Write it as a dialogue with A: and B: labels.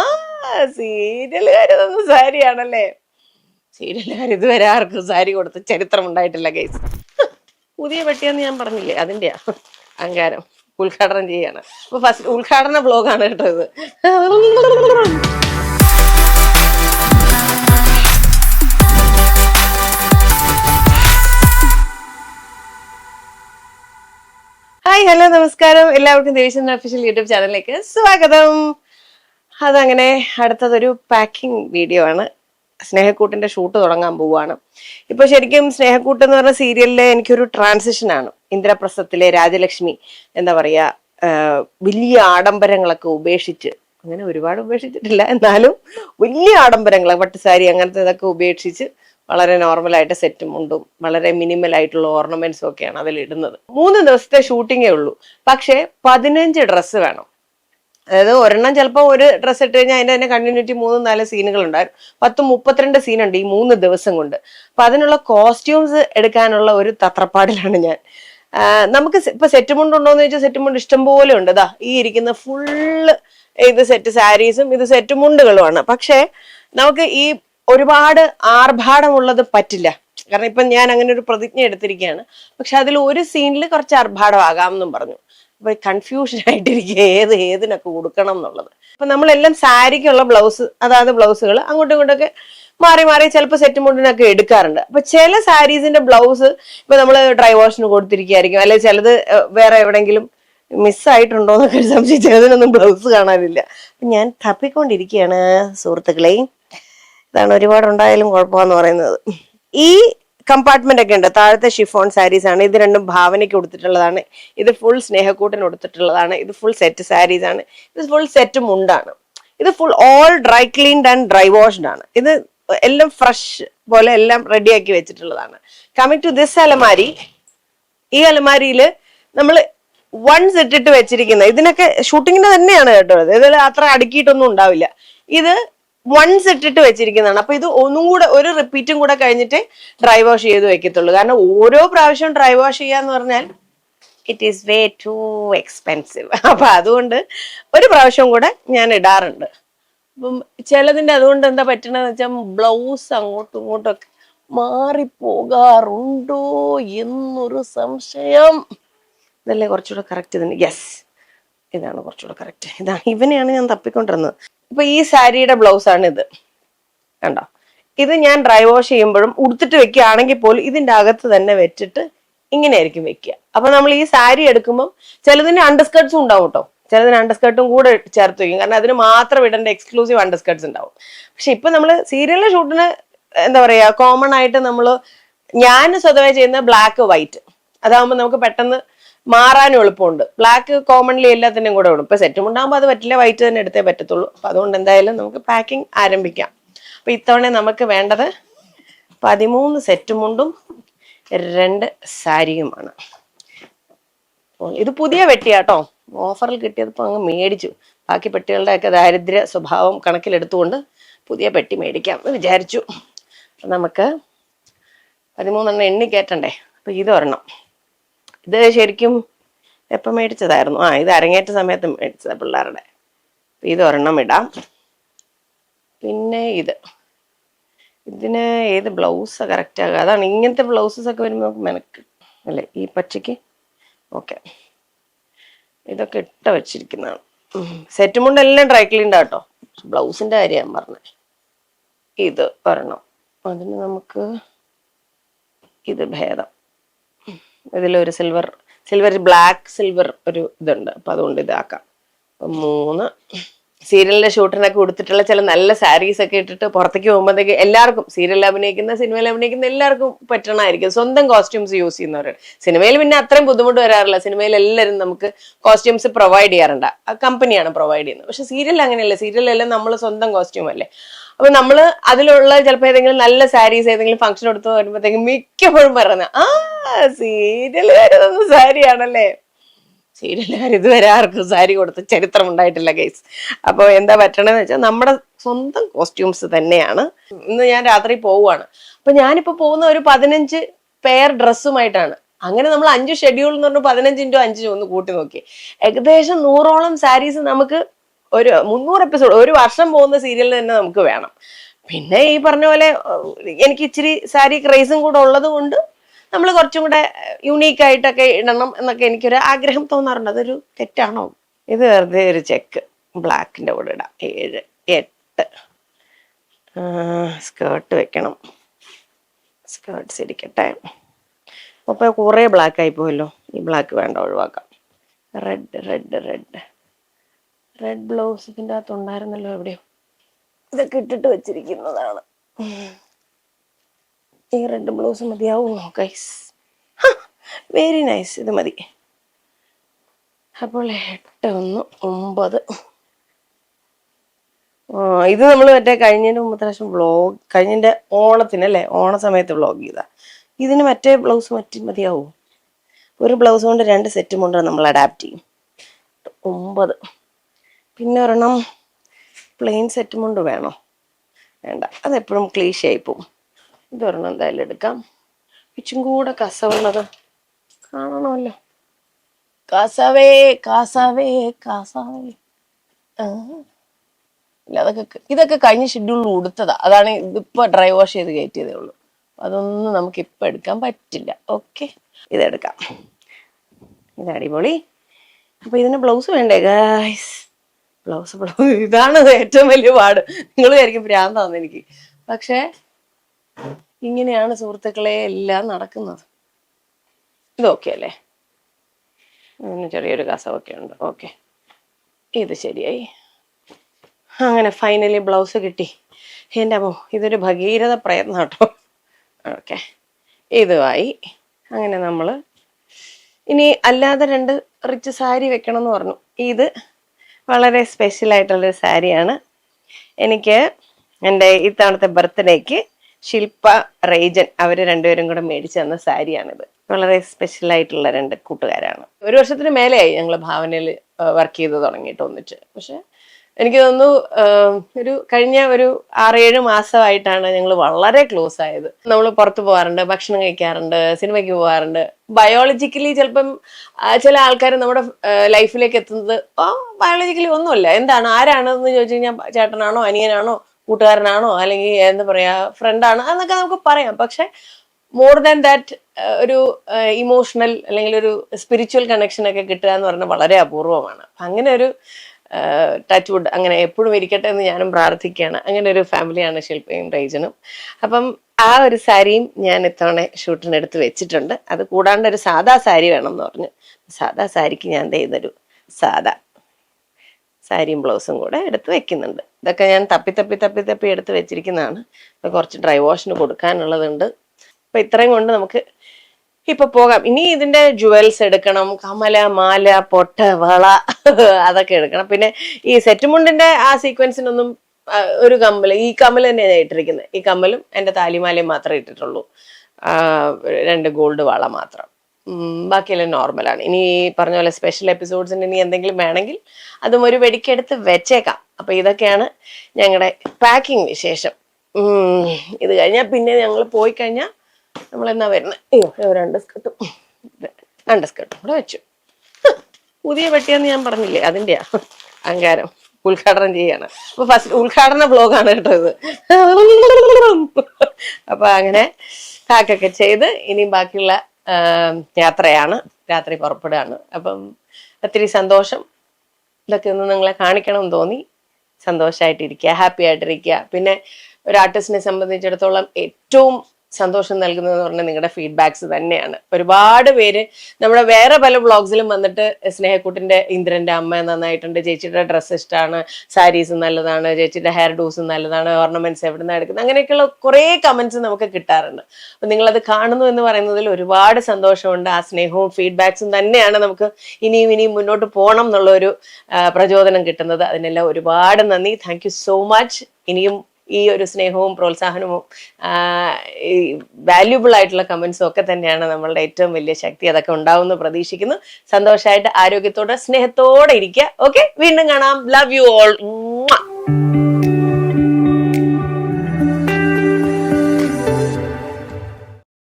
A: ആ സീരിയലുകാർ സീരിയലുകാരതൊന്നും സാരിയാണല്ലേ? സീരിയലുകാർ ഇതുവരെ ആർക്കും സാരി കൊടുത്ത് ചരിത്രം ഉണ്ടായിട്ടില്ല കേസ് പുതിയ പെട്ടിയെന്ന് ഞാൻ പറഞ്ഞില്ലേ അതിന്റെയാ അഹങ്കാരം. ഉദ്ഘാടനം ചെയ്യാണ്. അപ്പൊ ഫസ്റ്റ് ഉദ്ഘാടന ബ്ലോഗാണ് കേട്ടോ ഇത്. ഹായ് ഹലോ നമസ്കാരം. എല്ലാവർക്കും ദേവിശൻ ഒഫീഷ്യൽ യൂട്യൂബ് ചാനലിലേക്ക് സ്വാഗതം. അതങ്ങനെ അടുത്തതൊരു പാക്കിംഗ് വീഡിയോ ആണ്. സ്നേഹക്കൂട്ടിന്റെ ഷൂട്ട് തുടങ്ങാൻ പോവുകയാണ് ഇപ്പൊ ശരിക്കും സ്നേഹക്കൂട്ട് എന്ന് പറഞ്ഞ സീരിയലിലെ എനിക്കൊരു ട്രാൻസിഷൻ ആണ്. ഇന്ദ്രപ്രസ്ഥത്തിലെ രാജലക്ഷ്മി എന്താ പറയാ വലിയ ആഡംബരങ്ങളൊക്കെ ഉപേക്ഷിച്ച് അങ്ങനെ ഒരുപാട് ഉപേക്ഷിച്ചിട്ടില്ല. എന്നാലും വലിയ ആഡംബരങ്ങൾ പട്ടുസാരി അങ്ങനത്തെ ഇതൊക്കെ ഉപേക്ഷിച്ച് വളരെ നോർമലായിട്ട് സെറ്റും ഉണ്ടും വളരെ മിനിമൽ ആയിട്ടുള്ള ഓർണമെന്റ്സും ഒക്കെയാണ് അതിൽ ഇടുന്നത് മൂന്ന് ദിവസത്തെ ഷൂട്ടിങ്ങേ ഉള്ളൂ. പക്ഷെ പതിനഞ്ച് ഡ്രസ്സ് വേണം. അതായത് ഒരെണ്ണം ചിലപ്പോൾ ഒരു ഡ്രസ്സ് ഇട്ട് കഴിഞ്ഞാൽ അതിന്റെ തന്നെ കണ്ടിന്യൂറ്റി മൂന്ന് നാല് സീനുകൾ ഉണ്ടായിരുന്നു പത്ത് മുപ്പത്തിരണ്ട് സീനുണ്ട് ഈ മൂന്ന് ദിവസം കൊണ്ട്. അപ്പൊ അതിനുള്ള കോസ്റ്റ്യൂംസ് എടുക്കാനുള്ള ഒരു തത്രപ്പാടിലാണ് ഞാൻ. നമുക്ക് ഇപ്പൊ സെറ്റ് മുണ്ട് ഉണ്ടോ എന്ന് ചോദിച്ചാൽ സെറ്റ് മുണ്ട് ഇഷ്ടം പോലെ ഉണ്ട്. ദാ ഈ ഇരിക്കുന്ന ഫുള്ള് ഇത് സെറ്റ് സാരീസും ഇത് സെറ്റ് മുണ്ടുകളുമാണ്. പക്ഷേ നമുക്ക് ഈ ഒരുപാട് ആർഭാടമുള്ളത് പറ്റില്ല. കാരണം ഇപ്പൊ ഞാൻ അങ്ങനെ ഒരു പ്രതിജ്ഞ എടുത്തിരിക്കുകയാണ്. പക്ഷെ അതിൽ ഒരു സീനിൽ കുറച്ച് ആർഭാടമാകാം എന്നും പറഞ്ഞു. അപ്പൊ കൺഫ്യൂഷൻ ആയിട്ടിരിക്കുക ഏത് ഏതിനൊക്കെ കൊടുക്കണം എന്നുള്ളത്. അപ്പൊ നമ്മളെല്ലാം സാരിക്കുള്ള ബ്ലൗസ് അതായത് ബ്ലൗസുകൾ അങ്ങോട്ടും ഇങ്ങോട്ടൊക്കെ മാറി മാറി ചിലപ്പോൾ സെറ്റ് മുണ്ടിനൊക്കെ എടുക്കാറുണ്ട്. അപ്പൊ ചില സാരീസിന്റെ ബ്ലൗസ് ഇപ്പൊ നമ്മൾ ഡ്രൈ വാഷിന് കൊടുത്തിരിക്കുകയായിരിക്കും. അല്ലെങ്കിൽ ചിലത് വേറെ എവിടെയെങ്കിലും മിസ്സായിട്ടുണ്ടോ എന്നൊക്കെ സംശയം ചിലതിനൊന്നും ബ്ലൗസ് കാണാനില്ല. ഞാൻ തപ്പിക്കൊണ്ടിരിക്കുകയാണ് സുഹൃത്തുക്കളെ. ഇതാണ് ഒരുപാട് ഉണ്ടായാലും കുഴപ്പമെന്ന് പറയുന്നത്. ഈ കമ്പാർട്ട്മെന്റ് ഒക്കെ ഉണ്ട്. താഴത്തെ ഷിഫോൺ സാരീസ് ആണ്. ഇത് രണ്ടും ഭാവനയ്ക്ക് കൊടുത്തിട്ടുള്ളതാണ് ഇത് ഫുൾ സ്നേഹക്കൂട്ടിന് കൊടുത്തിട്ടുള്ളതാണ് ഇത് ഫുൾ സെറ്റ് സാരീസ് ആണ്. ഇത് ഫുൾ സെറ്റ് മുണ്ടാണ്. ഇത് full all dry cleaned and dry washed ആണ്. ഇത് എല്ലാം ഫ്രഷ് പോലെ എല്ലാം റെഡിയാക്കി വെച്ചിട്ടുള്ളതാണ്. കമ്മിങ് ടു ദിസ് അലമാരി ഈ അലമാരിയിൽ നമ്മൾ വൺസ് ഇട്ടിട്ട് വെച്ചിരിക്കുന്ന ഇതിനൊക്കെ ഷൂട്ടിങ്ങിന്റെ തന്നെയാണ് കേട്ടോ ഇത്. ഇതിൽ അത്ര അടുക്കിയിട്ടൊന്നും ഉണ്ടാവില്ല. ഇത് വൺസ് ഇട്ടിട്ട് വെച്ചിരിക്കുന്നതാണ്. അപ്പൊ ഇത് ഒന്നും കൂടെ ഒരു റിപ്പീറ്റും കൂടെ കഴിഞ്ഞിട്ട് ഡ്രൈ വാഷ് ചെയ്ത് വെക്കത്തുള്ളൂ. കാരണം ഓരോ പ്രാവശ്യം ഡ്രൈ വാഷ് ചെയ്യാന്ന് പറഞ്ഞാൽ it is way too expensive അപ്പൊ അതുകൊണ്ട് ഒരു പ്രാവശ്യം കൂടെ ഞാൻ ഇടാറുണ്ട്. അപ്പം ചിലതിന്റെ അതുകൊണ്ട് എന്താ പറ്റണെന്ന് വെച്ചാൽ ബ്ലൗസ് അങ്ങോട്ടും ഇങ്ങോട്ടും ഒക്കെ മാറിപ്പോകാറുണ്ടോ എന്നൊരു സംശയം. ഇതല്ലേ കുറച്ചുകൂടെ കറക്റ്റ് തന്നെ യെസ് ഇതാണ് കുറച്ചുകൂടെ കറക്റ്റ് ഇതാണ് ഇവനെയാണ് ഞാൻ തപ്പിക്കൊണ്ടിരുന്നത്. ഇപ്പൊ ഈ സാരിയുടെ ബ്ലൗസ് ആണ് ഇത് കണ്ടോ? ഇത് ഞാൻ ഡ്രൈ വാഷ് ചെയ്യുമ്പോഴും ഉടുത്തിട്ട് വെക്കുകയാണെങ്കിൽ പോലും ഇതിന്റെ അകത്ത് തന്നെ വെച്ചിട്ട് ഇങ്ങനെയായിരിക്കും വെക്കുക. അപ്പൊ നമ്മൾ ഈ സാരി എടുക്കുമ്പോൾ ചിലതിന് അണ്ടർസ്കേർട്സും ഉണ്ടാവും കേട്ടോ. ചിലതിന് അണ്ടർസ്കേർട്ടും കൂടെ ചേർത്ത് വയ്ക്കും കാരണം അതിന് മാത്രം ഇടേണ്ട എക്സ്ക്ലൂസീവ് അണ്ടർസ്കേർട്സ് ഉണ്ടാവും. പക്ഷെ ഇപ്പൊ നമ്മൾ സീരിയലിലെ ഷൂട്ടിന് എന്താ പറയാ കോമൺ ആയിട്ട് നമ്മൾ ഞാൻ സ്വതവേ ചെയ്യുന്ന ബ്ലാക്ക് വൈറ്റ് അതാവുമ്പോൾ നമുക്ക് പെട്ടെന്ന് മാറാനും എളുപ്പമുണ്ട്. ബ്ലാക്ക് കോമൺലി എല്ലാത്തിനും കൂടെ ഇടും ഇപ്പൊ സെറ്റും ഉണ്ടാകുമ്പോൾ അത് പറ്റില്ല വൈറ്റ് തന്നെ എടുത്തേ പറ്റത്തുള്ളൂ. അപ്പൊ അതുകൊണ്ട് എന്തായാലും നമുക്ക് പാക്കിംഗ് ആരംഭിക്കാം. അപ്പൊ ഇത്തവണ നമുക്ക് വേണ്ടത് പതിമൂന്ന് സെറ്റ് മുണ്ടും രണ്ട് സാരിയുമാണ്. ഇത് പുതിയ വെട്ടിയാട്ടോ ഓഫറിൽ കിട്ടിയതിപ്പോൾ അങ്ങ് മേടിച്ചു. ബാക്കി പെട്ടികളുടെയൊക്കെ ദാരിദ്ര്യ സ്വഭാവം കണക്കിലെടുത്തുകൊണ്ട് പുതിയ പെട്ടി മേടിക്കാം എന്ന് വിചാരിച്ചു. നമുക്ക് പതിമൂന്നെണ്ണം എണ്ണി കയറ്റണ്ടേ? അപ്പൊ ഇത് ഒരെണ്ണം. ഇത് ശരിക്കും എപ്പം മേടിച്ചതായിരുന്നു? ആ ഇത് അരങ്ങേറ്റ സമയത്ത് മേടിച്ചതാണ് പിള്ളേരുടെ. ഇത് ഒരെണ്ണം ഇടാം. പിന്നെ ഇത്. ഇതിന് ഏത് ബ്ലൗസ് കറക്റ്റ് ആകുക അതാണ് ഇങ്ങനത്തെ ബ്ലൗസസ് ഒക്കെ വരുമ്പോൾ മെനക്ക് അല്ലേ? ഈ പച്ചയ്ക്ക്? ഓക്കെ. ഇതൊക്കെ ഇട്ട വെച്ചിരിക്കുന്നതാണ്. സെറ്റ് മുണ്ട് എല്ലാം ഡ്രൈ ക്ലീൻഡ് കേട്ടോ ബ്ലൗസിന്റെ കാര്യം ഞാൻ പറഞ്ഞത് ഇത് ഒരെണ്ണം. അതിന് നമുക്ക് ഇത് ഭേദം. ഇതിലൊരു സിൽവർ സിൽവർ ബ്ലാക്ക് സിൽവർ ഒരു ഇതുണ്ട്. അപ്പൊ അതുകൊണ്ട് ഇതാക്കാം. അപ്പം മൂന്ന്. സീരിയലിന്റെ ഷൂട്ടിനൊക്കെ കൊടുത്തിട്ടുള്ള ചില നല്ല സാരീസ് ഒക്കെ ഇട്ടിട്ട് പുറത്തേക്ക് പോകുമ്പോഴത്തേക്ക് എല്ലാവർക്കും സീരിയലിൽ അഭിനയിക്കുന്ന സിനിമയിൽ അഭിനയിക്കുന്ന എല്ലാവർക്കും പറ്റണമായിരിക്കും. സ്വന്തം കോസ്റ്റ്യൂംസ് യൂസ് ചെയ്യുന്നവരാണ്. സിനിമയിൽ പിന്നെ അത്രയും ബുദ്ധിമുട്ട് വരാറില്ല. സിനിമയിൽ എല്ലാവരും നമുക്ക് കോസ്റ്റ്യൂംസ് പ്രൊവൈഡ് ചെയ്യാറുണ്ട്. ആ കമ്പനിയാണ് പ്രൊവൈഡ് ചെയ്യുന്നത്. പക്ഷെ സീരിയൽ അങ്ങനെയല്ല. സീരിയലെല്ലാം നമ്മൾ സ്വന്തം കോസ്റ്റ്യൂം അല്ലേ? അപ്പൊ നമ്മൾ അതിലുള്ള ചിലപ്പോൾ ഏതെങ്കിലും നല്ല സാരീസ് ഏതെങ്കിലും ഫംഗ്ഷൻ എടുത്ത് വരുമ്പോഴത്തേക്കും മിക്കപ്പോഴും പറയുന്നത് ആ സീരിയലുകാരതൊന്നും സാരിയാണല്ലേ? സീരിയലുകാർ ഇതുവരെ ആർക്കും സാരി കൊടുത്ത് ചരിത്രം ഉണ്ടായിട്ടില്ല ഗൈസ് അപ്പോൾ എന്താ പറ്റണമെന്ന് വെച്ചാൽ നമ്മുടെ സ്വന്തം കോസ്റ്റ്യൂംസ് തന്നെയാണ്. ഇന്ന് ഞാൻ രാത്രി പോവുകയാണ് അപ്പൊ ഞാനിപ്പോ പോകുന്ന ഒരു പതിനഞ്ച് പെയർ ഡ്രസ്സുമായിട്ടാണ് അങ്ങനെ നമ്മൾ അഞ്ച് ഷെഡ്യൂൾ എന്ന് പറഞ്ഞു പതിനഞ്ച് ഇന്റു അഞ്ച് ഒന്ന് കൂട്ടി നോക്കി. ഏകദേശം നൂറോളം സാരീസ് നമുക്ക് ഒരു മുന്നൂറ് എപ്പിസോഡ് ഒരു വർഷം പോകുന്ന സീരിയലിൽ തന്നെ നമുക്ക് വേണം. പിന്നെ ഈ പറഞ്ഞ പോലെ എനിക്ക് ഇച്ചിരി സാരി ക്രൈസും കൂടെ ഉള്ളത് കൊണ്ട് നമ്മൾ കുറച്ചും കൂടെ യുണീക്ക് ആയിട്ടൊക്കെ ഇടണം എന്നൊക്കെ എനിക്കൊരു ആഗ്രഹം തോന്നാറുണ്ട്. അതൊരു തെറ്റാണോ? ഇത് വെറുതെ ഒരു ചെക്ക് ബ്ലാക്കിന്റെ കൂടെ ഇടാം. ഏഴ് എട്ട്. സ്കേർട്ട് വെക്കണം. സ്കേർട്ട്സ് ഇരിക്കട്ടെ. അപ്പോൾ കുറേ ബ്ലാക്ക് ആയി പോയല്ലോ. ഈ ബ്ലാക്ക് വേണ്ട ഒഴിവാക്കാം. Red red red red blouse ഇതിന്റെ അകത്ത് ഉണ്ടായിരുന്നല്ലോ എവിടെയോ. ഇതൊക്കെ ഇട്ടിട്ട് വെച്ചിരിക്കുന്നതാണ്. ഈ റെഡ് ബ്ലൗസ് മതിയാവുമോ ഗൈസ് വെരി നൈസ് ഇത് മതി. അപ്പോൾ എട്ട് ഒന്ന് ഒമ്പത്. ഇത് നമ്മൾ മറ്റേ കഴിഞ്ഞതിന്റെ മുമ്പത്തെ പ്രാവശ്യം വ്ളോഗ് ഓണത്തിന് അല്ലേ? ഓണ സമയത്ത് വ്ളോഗ് ചെയ്താ. ഇതിന് മറ്റേ ബ്ലൗസ് മറ്റും മതിയാവും? ഒരു ബ്ലൗസ് കൊണ്ട് രണ്ട് സെറ്റും കൊണ്ട് നമ്മൾ അഡാപ്റ്റ് ചെയ്യും. ഒമ്പത്. പിന്നെ ഒരെണ്ണം പ്ലെയിൻ സെറ്റും കൊണ്ട് വേണോ. വേണ്ട. അതെപ്പോഴും ക്ലീഷ് പോവും ഇതൊരെണ്ണം എന്തായാലും എടുക്കാം. ഇച്ചും കൂടെ കസവുള്ളത് കാണണമല്ലോ. കാസാവേ കാസാവേ കാസാവേ. ഇല്ല അതൊക്കെ ഇതൊക്കെ കഴിഞ്ഞ ഷെഡ്യൂളിൽ ഉടുത്തതാ. അതാണ് ഇതിപ്പോ ഡ്രൈ വാഷ് ചെയ്ത് കയറ്റിയതേ ഉള്ളൂ. അതൊന്നും നമുക്ക് ഇപ്പൊ എടുക്കാൻ പറ്റില്ല. ഓക്കെ. ഇതെടുക്കാം. ഇത് അടിപൊളി. അപ്പൊ ഇതിന് ബ്ലൗസ് വേണ്ടേ ഗായ്സ് ബ്ലൗസ് ബ്ലൗസ് ഇതാണ് ഏറ്റവും വലിയ പാട്. നിങ്ങൾ വിചാരിക്കും ഭ്രാന്താന്ന് എനിക്ക്. പക്ഷേ ഇങ്ങനെയാണ് സുഹൃത്തുക്കളെ എല്ലാം നടക്കുന്നത്. ഇത് ഓക്കെ അല്ലേ ചെറിയൊരു കസവൊക്കെ ഉണ്ട്. ഓക്കെ. ഇത് ശരിയായി. അങ്ങനെ ഫൈനലി ബ്ലൗസ് കിട്ടി. എന്റെ അമ്മോ ഇതൊരു ഭഗീരഥ പ്രയത്നം കേട്ടോ. ഓക്കെ. ഇതുമായി അങ്ങനെ നമ്മൾ ഇനി അല്ലാതെ രണ്ട് റിച്ച് സാരി വെക്കണം എന്ന് പറഞ്ഞു. ഇത് വളരെ സ്പെഷ്യൽ ആയിട്ടുള്ളൊരു സാരിയാണ്. എനിക്ക് എന്റെ ഇത്തവണത്തെ ബർത്ത്ഡേക്ക് ശില്പ റേജൻ അവർ രണ്ടുപേരും കൂടെ മേടിച്ചു തന്ന സാരിയാണിത്. വളരെ സ്പെഷ്യൽ ആയിട്ടുള്ള രണ്ട് കൂട്ടുകാരാണ്. ഒരു വർഷത്തിന് മേലെയായി ഞങ്ങൾ ഭാവനയിൽ വർക്ക് ചെയ്ത് തുടങ്ങിയിട്ട് ഒന്നിച്ച്. പക്ഷെ എനിക്ക് തോന്നുന്നു ഒരു കഴിഞ്ഞ ഒരു ആറേഴ് മാസമായിട്ടാണ് ഞങ്ങൾ വളരെ ക്ലോസ് ആയത്. നമ്മൾ പുറത്തു പോകാറുണ്ട് ഭക്ഷണം കഴിക്കാറുണ്ട് സിനിമയ്ക്ക് പോകാറുണ്ട് ബയോളജിക്കലി ചിലപ്പം ചില ആൾക്കാർ നമ്മുടെ ലൈഫിലേക്ക് എത്തുന്നത് ബയോളജിക്കലി ഒന്നുമില്ല. എന്താണ് ആരാണെന്ന് ചോദിച്ചു കഴിഞ്ഞാൽ ചേട്ടനാണോ അനിയനാണോ കൂട്ടുകാരനാണോ? അല്ലെങ്കിൽ എന്താ പറയാ ഫ്രണ്ടാണ് എന്നൊക്കെ നമുക്ക് പറയാം. പക്ഷെ മോർ ദാൻ ദാറ്റ് ഒരു ഇമോഷണൽ അല്ലെങ്കിൽ ഒരു സ്പിരിച്വൽ കണക്ഷൻ ഒക്കെ കിട്ടുക എന്ന് പറഞ്ഞാൽ വളരെ അപൂർവമാണ്. അങ്ങനെ ഒരു ടച്ച് വുഡ് അങ്ങനെ എപ്പോഴും ഇരിക്കട്ടെ എന്ന് ഞാനും പ്രാർത്ഥിക്കുകയാണ്. അങ്ങനെ ഒരു ഫാമിലിയാണ് ശില്പയും റൈജനും അപ്പം ആ ഒരു സാരിയും ഞാൻ ഇത്തവണ ഷൂട്ടിന് എടുത്ത് വെച്ചിട്ടുണ്ട്. അത് കൂടാണ്ട് ഒരു സാദാ സാരി വേണം എന്ന് പറഞ്ഞു. സാദാ സാരിക്ക് ഞാൻ ദേ ഇതൊരു സാദാ സാരിയും ബ്ലൗസും കൂടെ എടുത്ത് വെക്കുന്നുണ്ട്. ഇതൊക്കെ ഞാൻ തപ്പി തപ്പി തപ്പി തപ്പി എടുത്ത് വെച്ചിരിക്കുന്നതാണ്. കുറച്ച് ഡ്രൈ വാഷിന് കൊടുക്കാനുള്ളതുണ്ട്. അപ്പൊ ഇത്രയും കൊണ്ട് നമുക്ക് ഇപ്പൊ പോകാം. ഇനി ഇതിന്റെ ജുവൽസ് എടുക്കണം. കമല മാല പൊട്ട വള അതൊക്കെ എടുക്കണം. പിന്നെ ഈ സെറ്റ് മുണ്ടിന്റെ ആ സീക്വൻസിനൊന്നും ഒരു കമ്മൽ ഈ കമ്മൽ തന്നെയാണ് ഞാൻ ഇട്ടിരിക്കുന്നത്. ഈ കമ്മലും എന്റെ താലിമാലയും മാത്രമേ ഇട്ടിട്ടുള്ളൂ. രണ്ട് ഗോൾഡ് വള മാത്രം. ബാക്കിയെല്ലാം നോർമലാണ്. ഇനി പറഞ്ഞ പോലെ സ്പെഷ്യൽ എപ്പിസോഡ്സിന് ഇനി എന്തെങ്കിലും വേണമെങ്കിൽ അതും ഒരു വെടിക്കെടുത്ത് വെച്ചേക്കാം. അപ്പൊ ഇതൊക്കെയാണ് ഞങ്ങളുടെ പാക്കിംഗ് വിശേഷം. ഇത് കഴിഞ്ഞാൽ പിന്നെ ഞങ്ങൾ പോയി കഴിഞ്ഞാൽ നമ്മൾ എന്നാ വരുന്നത് രണ്ട് സ്കർട്ടും. രണ്ട് സ്കർട്ടും കൂടെ വെച്ചു. പുതിയ വെട്ടിയെന്ന് ഞാൻ പറഞ്ഞില്ലേ? അതിന്റെയാ അഹങ്കാരം. ഉദ്ഘാടനം ചെയ്യാണ്. അപ്പൊ ഫസ്റ്റ് ഉദ്ഘാടന ബ്ലോഗാണ് കേട്ടോ ഇത്. അപ്പൊ അങ്ങനെ പാക്കൊക്കെ ചെയ്ത് ഇനിയും ബാക്കിയുള്ള യാത്രയാണ്. രാത്രി പുറപ്പെടുകയാണ്. അപ്പം ഒത്തിരി സന്തോഷം. ഇതൊക്കെ ഒന്ന് നിങ്ങളെ കാണിക്കണം എന്ന് തോന്നി. സന്തോഷമായിട്ടിരിക്കുക ഹാപ്പി ആയിട്ടിരിക്കുക പിന്നെ ഒരു ആർട്ടിസ്റ്റിനെ സംബന്ധിച്ചിടത്തോളം ഏറ്റവും സന്തോഷം നൽകുന്നത് എന്ന് പറഞ്ഞാൽ നിങ്ങളുടെ ഫീഡ്ബാക്സ് തന്നെയാണ്. ഒരുപാട് പേര് നമ്മുടെ വേറെ പല ബ്ലോഗ്സിലും വന്നിട്ട് സ്നേഹക്കൂട്ടിന്റെ ഇന്ദ്രന്റെ അമ്മ നന്നായിട്ടുണ്ട്. ചേച്ചിയുടെ ഡ്രസ്സ് ഇഷ്ടമാണ് സാരീസ് നല്ലതാണ്. ചേച്ചിയുടെ ഹെയർ ഡൂസ് നല്ലതാണ്. ഓർണമെന്റ്സ് എവിടെ നിന്ന് എടുക്കുന്നത്? അങ്ങനെയൊക്കെയുള്ള കുറേ കമന്റ്സ് നമുക്ക് കിട്ടാറുണ്ട്. അപ്പൊ നിങ്ങളത് കാണുന്നു എന്ന് പറയുന്നതിൽ ഒരുപാട് സന്തോഷമുണ്ട്. ആ സ്നേഹവും ഫീഡ്ബാക്സും തന്നെയാണ് നമുക്ക് ഇനിയും ഇനിയും മുന്നോട്ട് പോകണം എന്നുള്ള ഒരു പ്രചോദനം കിട്ടുന്നത്. അതിനെല്ലാം ഒരുപാട് നന്ദി. താങ്ക് സോ മച്ച് ഇനിയും ഈ ഒരു സ്നേഹവും പ്രോത്സാഹനവും വാല്യുബിൾ ആയിട്ടുള്ള കമന്റ്സും ഒക്കെ തന്നെയാണ് നമ്മളുടെ ഏറ്റവും വലിയ ശക്തി. അതൊക്കെ ഉണ്ടാവുമെന്ന് പ്രതീക്ഷിക്കുന്നു. സന്തോഷമായിട്ട് ആരോഗ്യത്തോടെ സ്നേഹത്തോടെ ഇരിക്കുക. ഓക്കെ വീണ്ടും കാണാം. Love you all